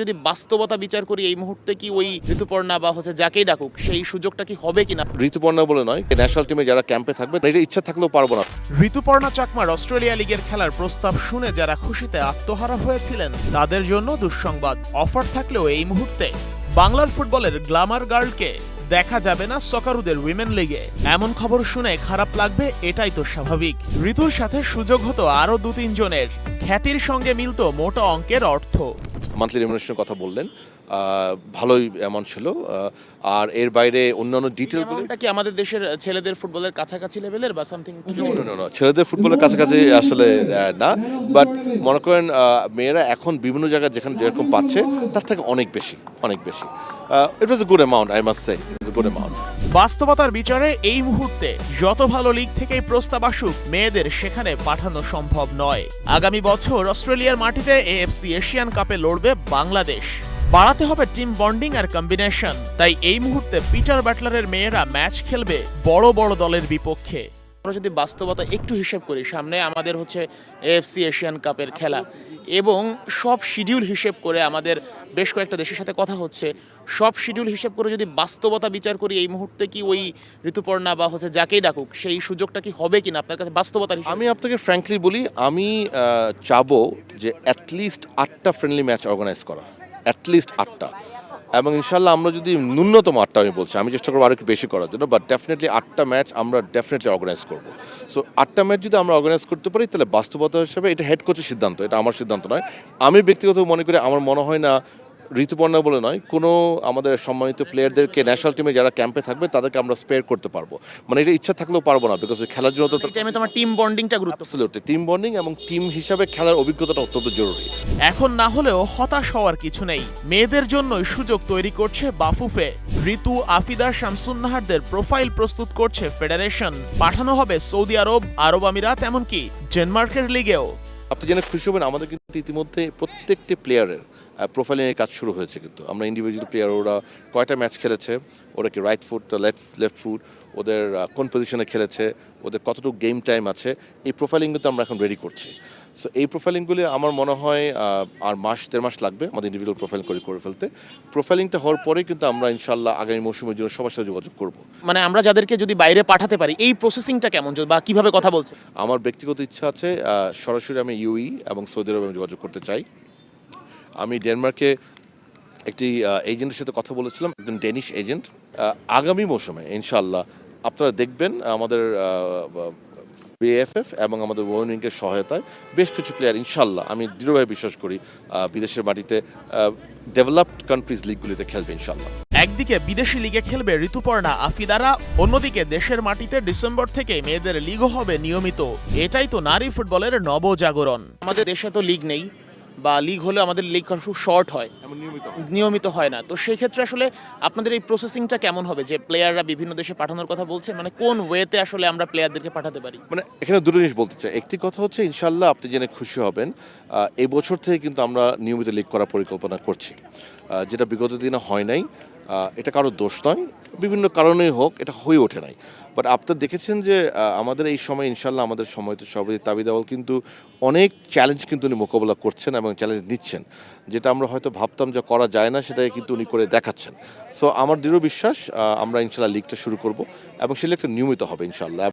যদি বাস্তবতা বিচার করি এই মুহূর্তে কি ওই ঋতুপর্ণা বা হচ্ছে যাকেই ডাকুক সেই সুযোগটা কি হবে কিনা? ঋতুপর্ণা বলে নয় ন্যাশনাল টিমে যারা ক্যাম্পে থাকবে এটা ইচ্ছা থাকলেও পারব না। ঋতুপর্ণা চাকমার অস্ট্রেলিয়া লিগের খেলার প্রস্তাব শুনে যারা খুশিতে আত্মহারা হয়েছিলেন তাদের জন্য দুঃসংবাদ। অফার থাকলেও এই মুহূর্তে বাংলার ফুটবলের গ্ল্যামার গার্লকে দেখা যাবে না সকারুদের উইমেন লিগে এমন খবর শুনে খারাপ লাগবে এটাই তো স্বাভাবিক। ঋতুর সাথে সুযোগ হতো আরও দু তিনজনের খ্যাতির সঙ্গে মিলত মোটা অঙ্কের অর্থ। মান্থলি রেমুনেশনের কথা বললেন ভালোই এমন ছিল আর এর বাইরে অন্যান্য ডিটেলগুলো এটা কি আমাদের দেশের ছেলেদের ফুটবলের কাছাকাছি লেভেলের বা সামথিং ছেলেদের ফুটবলের কাছাকাছি আসলে না বাট মনে করেন মেয়েরা এখন বিভিন্ন জায়গায় যেখানে যেরকম পাচ্ছে তার থেকে অনেক বেশি অনেক বেশি। It was a good amount I must say good amount বাস্তবতার বিচারে এই মুহূর্তে যত ভালো লিগ থেকেই প্রস্তাব আসুক, মেয়েদের সেখানে পাঠানো সম্ভব নয়। আগামী বছর অস্ট্রেলিয়ার মাটিতে এএফসি এশিয়ান কাপে লড়বে বাংলাদেশ। বাড়াতে হবে টিম বন্ডিং আর কম্বিনেশন। তাই এই মুহূর্তে পিটার ব্যাটলারের মেয়েরা ম্যাচ খেলবে বড় বড় দলের বিপক্ষে। আমরা যদি বাস্তবতা একটু হিসেব করি, সামনে আমাদের হচ্ছে এএফসি এশিয়ান কাপের খেলা এবং সব শিডিউল হিসেব করে আমাদের বেশ কয়েকটা দেশের সাথে কথা হচ্ছে, সব শিডিউল হিসেব করে যদি বাস্তবতা বিচার করি, এই মুহূর্তে কি ওই ঋতুপর্ণা বা হচ্ছে যাকেই ডাকুক, সেই সুযোগটা কি হবে কিনা আপনার কাছে বাস্তবতা আমি আপনাকে ফ্র্যাঙ্কলি বলি, আমি চাবো যে অ্যাটলিস্ট আটটা ফ্রেন্ডলি ম্যাচ অর্গানাইজ করা অ্যাটলিস্ট আটটা। এবং ইনশাল্লাহ আমরা যদি ন্যূনতম আটটা আমি বলছি আমি চেষ্টা করব আরও একটু বেশি করার জন্য বাট ডেফিনেটলি আটটা ম্যাচ আমরা ডেফিনেটলি অর্গানাইজ করব। সো আটটা ম্যাচ যদি আমরা অর্গানাইজ করতে পারি তাহলে বাস্তবতা হিসেবে এটা হেড কোচের সিদ্ধান্ত এটা আমার সিদ্ধান্ত নয়। আমি ব্যক্তিগত মনে করি আমার মনে হয় না ঋতুপর্ণা বলে নয় কোনো আমাদের সম্মানিত প্লেয়ারদেরকে ন্যাশনাল টিমে যারা ক্যাম্পে থাকবে তাদেরকে আমরা স্পেয়ার করতে পারব। মানে এটা ইচ্ছা থাকলেও পারব না বিকজ খেলার জন্য তো তোমার টিম বন্ডিংটা গুরুত্ব টিম বন্ডিং এবং টিম হিসাবে খেলার অভিজ্ঞতাটা অত্যন্ত জরুরি। এখন না হলেও হতাশ হওয়ার কিছু নেই। মেয়েদের জন্যই সুযোগ তৈরি করছে বাফুফে ঋতু, আফিদা, শামসুন্নাহারদের প্রোফাইল প্রস্তুত করছে ফেডারেশন। পাঠানো হবে সৌদি আরব আরব আমিরাত, এমনকি ডেনমার্কের লিগেও। আপনি জেনে খুশি হবেন, আমাদের কিন্তু ইতিমধ্যে প্রত্যেকটি প্লেয়ারের প্রোফাইলিং এর কাজ শুরু হয়েছে কিন্তু। আমরা ইন্ডিভিজুয়াল প্লেয়ার ওরা কয়টা ম্যাচ খেলেছে ওরা কি right foot left left foot ওদের কোন পজিশনে খেলেছে ওদের কতটুকু গেম টাইম আছে এই প্রোফাইলিং কিন্তু আমরা এখন রেডি করছি। সো এই প্রোফাইলিংগুলি আমার মনে হয় আর মাস দেড় মাস লাগবে আমাদের ইন্ডিভিজুয়াল প্রোফাইল করে করে ফেলতে। প্রোফাইলিংটা হওয়ার পরেই কিন্তু আমরা ইনশাল্লাহ আগামী মৌসুমের জন্য সবার সাথে যোগাযোগ করব। মানে আমরা যাদেরকে যদি বাইরে পাঠাতে পারি এই প্রসেসিংটা কেমন? বা কীভাবে কথা বলছে? আমার ব্যক্তিগত ইচ্ছা আছে সরাসরি আমি ইউই এবং সৌদি আরবে যোগাযোগ করতে চাই। আমি ডেনমার্কে একটি এজেন্টের সাথে কথা বলেছিলাম একজন ডেনিশ এজেন্ট আগামী মৌসুমে ইনশাল্লাহ আপনারা দেখবেন আমাদের বিএফএফ এবং আমাদের ওয়েনিংয়ের সহায়তায় বেশ কিছু প্লেয়ার ইনশাল্লাহ আমি দৃঢ়ভাবে বিশ্বাস করি বিদেশের মাটিতে ডেভেলপড কান্ট্রিজ লিগগুলিতে খেলবে ইনশাল্লাহ একদিকে বিদেশি লিগে খেলবে ঋতুপর্ণা আফিদারা অন্যদিকে দেশের মাটিতে ডিসেম্বর থেকে মেয়েদের লিগও হবে নিয়মিত। এটাই তো নারী ফুটবলের নবজাগরণ। আমাদের দেশে তো লিগ নেই। বা লিগ হলে আমাদের লিগ খুব শর্ট হয়। নিয়মিত হয়? না। তো সেই ক্ষেত্রে আসলে আপনাদের এই প্রসেসিংটা কেমন হবে? যে প্লেয়াররা বিভিন্ন দেশে পাঠানোর কথা বলছে মানে কোন ওয়েতে আসলে আমরা প্লেয়ারদেরকে পাঠাতে পারি? মানে এখানে দুটো জিনিস বলতে চাই। একটি কথা হচ্ছে ইনশাল্লাহ আপনি জেনে খুশি হবেন এই বছর থেকে কিন্তু আমরা নিয়মিত লিগ করার পরিকল্পনা করছি। যেটা বিগত দিনে হয় নাই এটা কারও দোষ নয়, বিভিন্ন কারণেই হোক, এটা হয়ে ওঠে নাই। বাট আপনার দেখেছেন যে আমাদের এই সময় ইনশাল্লাহ আমাদের সময় তো সবাই তাবি দেওয়াল কিন্তু অনেক চ্যালেঞ্জ কিন্তু উনি মোকাবেলা করছেন এবং চ্যালেঞ্জ নিচ্ছেন। যেটা আমরা হয়তো ভাবতাম যে করা যায় না, সেটাই কিন্তু উনি করে দেখাচ্ছেন। সো আমার দৃঢ় বিশ্বাস আমরা ইনশাল্লাহ লিগটা শুরু করব এবং সে লিগটা নিয়মিত হবে ইনশাল্লাহ